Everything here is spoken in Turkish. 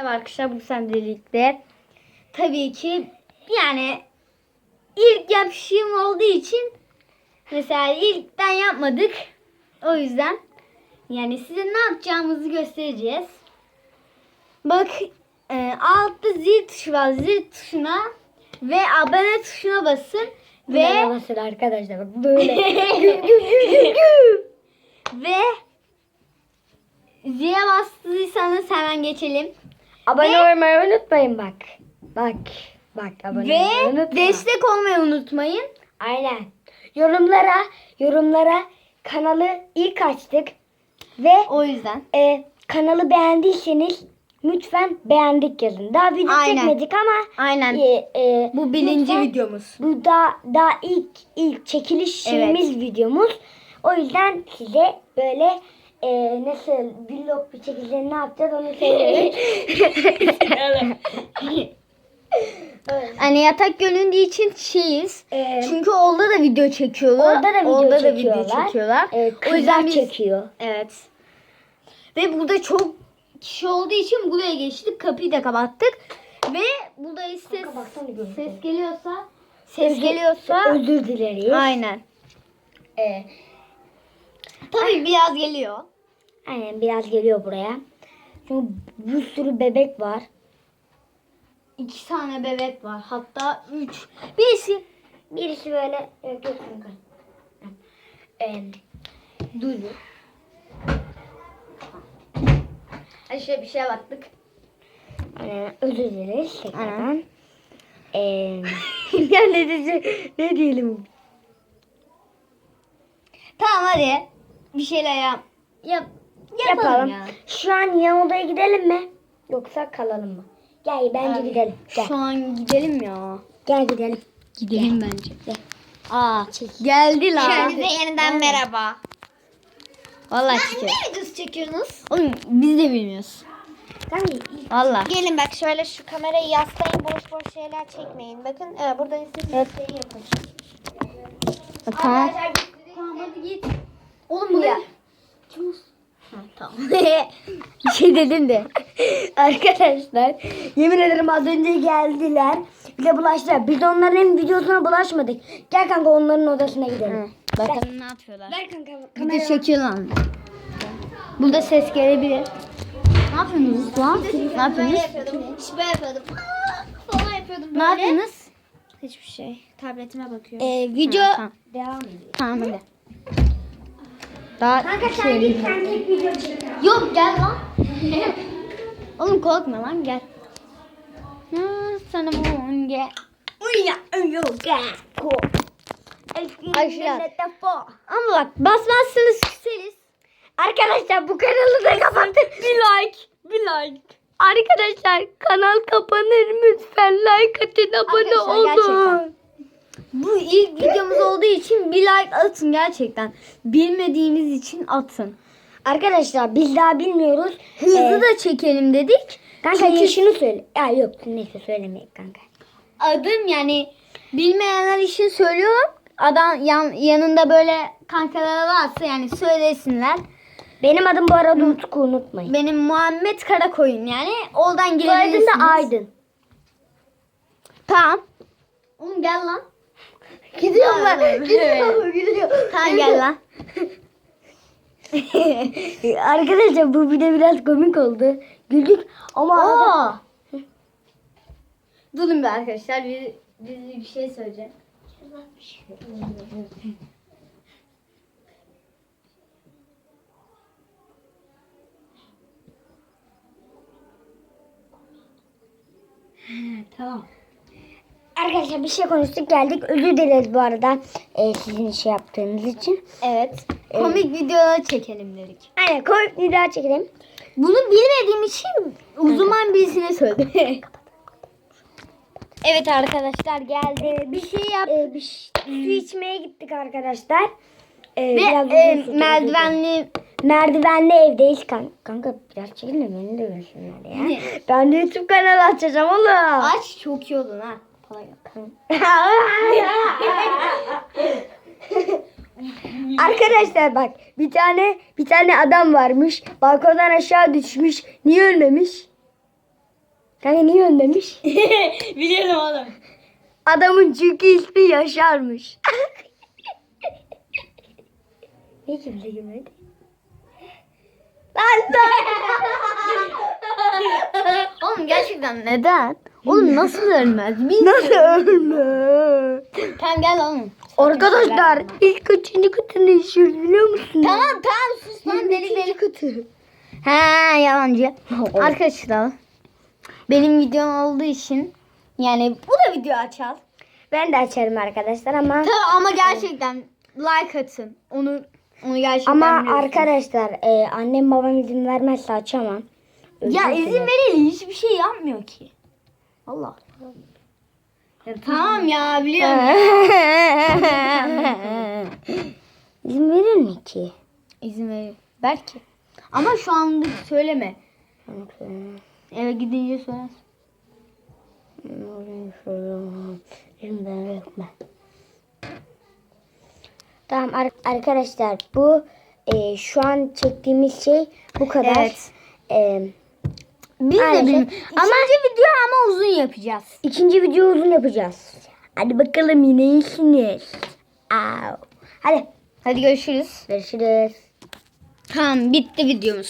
Merhaba arkadaşlar bu sen birlikte. Tabii ki yani ilk yapışım olduğu için mesela ilkten yapmadık. O yüzden yani size ne yapacağımızı göstereceğiz. Bak e, altta zil tuşu var. Zil tuşuna ve abone tuşuna basın ve Ve arkadaşlar bak böyle. ve zile bastıysanız hemen geçelim. Abone Ve- olmayı unutmayın bak. Bak. Bak abone Ve olmayı unutma. destek olmayı unutmayın. Aynen. Yorumlara yorumlara kanalı ilk açtık ve O yüzden. e, kanalı beğendiyseniz lütfen beğendik yazın. Daha video Aynen. çekmedik ama Aynen. e, e, Bu birinci lütfen- videomuz. Bu da daha ilk ilk çekiliş şeyimiz videomuz. O yüzden size böyle e, nasıl vlog bir şekilde ne yapacağız onu söyleyeyim. Hani yatak göründüğü için şeyiz. E, Çünkü orada da video çekiyorlar. orada da video Orada da çekiyorlar. video çekiyorlar. e, o yüzden biz çekiyor. evet. Ve burada çok kişi olduğu için buraya geçtik. Kapıyı da kapattık. Ve burada ses ses geliyorsa ses geliyorsa Özür dileriz. aynen. E, Tabii biraz geliyor. aynen biraz geliyor buraya. Çünkü bir sürü bebek var. İki tane bebek var. Hatta üç. Birisi Birisi böyle yok yok kanka. E, Duydu. Şöyle bir şeye baktık. e, özür dileriz tekrardan. E, ya ne, diyece- ne diyelim? Tamam hadi. Bir şeyler yap. Yap. Yapalım, Yapalım. ya. Şu an yan odaya gidelim mi? Yoksa kalalım mı? Gel bence Abi, gidelim. Gel. Şu an gidelim ya. Gel gidelim. Gidelim bence. Gel. Aa, geldi lan. Kendinize yeniden merhaba. Vallahi Ne çekiyor. videosu çekiyorsunuz? Oğlum biz de bilmiyoruz. Vallahi. Gelin bak şöyle şu kamerayı yaslayın boş boş şeyler çekmeyin. Bakın evet, buradan istediğiniz şeyi yapın. Tamam. Tamam hadi git. Oğlum bu ne? Tamam. bir şey dedim de. arkadaşlar yemin ederim az önce geldiler. Bize bulaştılar. Biz onların videosuna bulaşmadık. Gel kanka onların odasına gidelim. Bakalım ne yapıyorlar. Ver kanka Bir de kamerayı. çekiyor lan. Burada ses gelebilir. Ne yapıyorsunuz lan? Ne Böyle yapıyorsunuz? yapıyordum. Böyle yapıyordum. Aa, falan yapıyordum böyle. Ne yapıyorsunuz? Hiçbir şey. Tabletime bakıyorum. Ee, video... Tamam. Devam ediyor. Tamam hadi. Daha Kanka sen git sen tek video çek. Yok gel lan. Oğlum korkma lan gel. Ha, sana bu gel. Uya yoga. Ko. Aşağı. Ama bak basmazsınız küseriz. Arkadaşlar bu kanalı da kapattık. Bir like. Bir like. Arkadaşlar kanal kapanır lütfen like atın abone Arkadaşlar, olun. Bu ilk videomuz olduğu için bir like atın gerçekten. Bilmediğimiz için atın. Arkadaşlar biz daha bilmiyoruz. Hızlı Ee, da çekelim dedik. Kanka Çünkü- yaşını söyle. Ya yok neyse söylemeyek kanka. adım yani bilmeyenler için söylüyorum. Adam yan, yanında böyle kankaları varsa yani söylesinler. Benim adım bu arada Utku unutmayın. Benim Muhammed Karakoyun yani. Oradan Soyadım girebilirsiniz. da Aydın. Tamam. Oğlum gel lan. Gidiyorum ben. Gidiyorum. Gidiyorum. Tamam gel lan. Arkadaşlar bu video biraz komik oldu. Güldük ama arada-. Durun bir arkadaşlar. Bir, bir, bir şey söyleyeceğim. tamam. Arkadaşlar bir şey konuştuk geldik. Özür dileriz bu arada e, sizin şey yaptığınız için. Evet. Komik videolar çekelim dedik. Aynen komik video çekelim. Bunu bilmediğim için uzman birisine söyledim. evet arkadaşlar geldi. bir şey yap. E, bir ş- su içmeye gittik arkadaşlar. E, Ve biraz e, merdivenli Merdivenli evdeyiz kanka. Kanka biraz çekin de beni de görsünler ya. Ben de YouTube kanalı açacağım oğlum. aç çok iyi olur ha. Kolay yok. Arkadaşlar bak bir tane bir tane adam varmış. Balkondan aşağı düşmüş. Niye ölmemiş? Kanka niye önlemiş? Biliyorum oğlum. Adamın çünkü ismi Yaşar'mış. ne kimse girmedi? Lan Oğlum gerçekten neden? Oğlum nasıl ölmez? Bilmiyorum. Nasıl ölme? Tamam gel oğlum. Arkadaşlar ilk kaçıncı kutunu yaşıyoruz biliyor musunuz? Tamam tamam sus lan deli deli. Üçüncü kutu. He yalancı. Arkadaşlar benim videom olduğu için yani bu da video açar. Ben de açarım arkadaşlar ama Tabii ama gerçekten like atın. Onu onu gerçekten ama biliyorsunuz. arkadaşlar e, annem babam izin vermezse açamam. ya Özür izin verelim hiçbir şey yapmıyor ki. Allah. Ya, tamam ya biliyorum. izin verir mi ki? izin verir. Belki. Ama şu anlık söyleme. Eve gidince söylersin. Tamam ar- arkadaşlar bu e, şu an çektiğimiz şey bu kadar. Evet. E, Biz de bilmiyoruz. Ama video ama uzun yapacağız. ikinci video uzun yapacağız. Hadi bakalım yine iyisiniz. Au. Hadi Hadi görüşürüz. görüşürüz. Tamam bitti videomuz.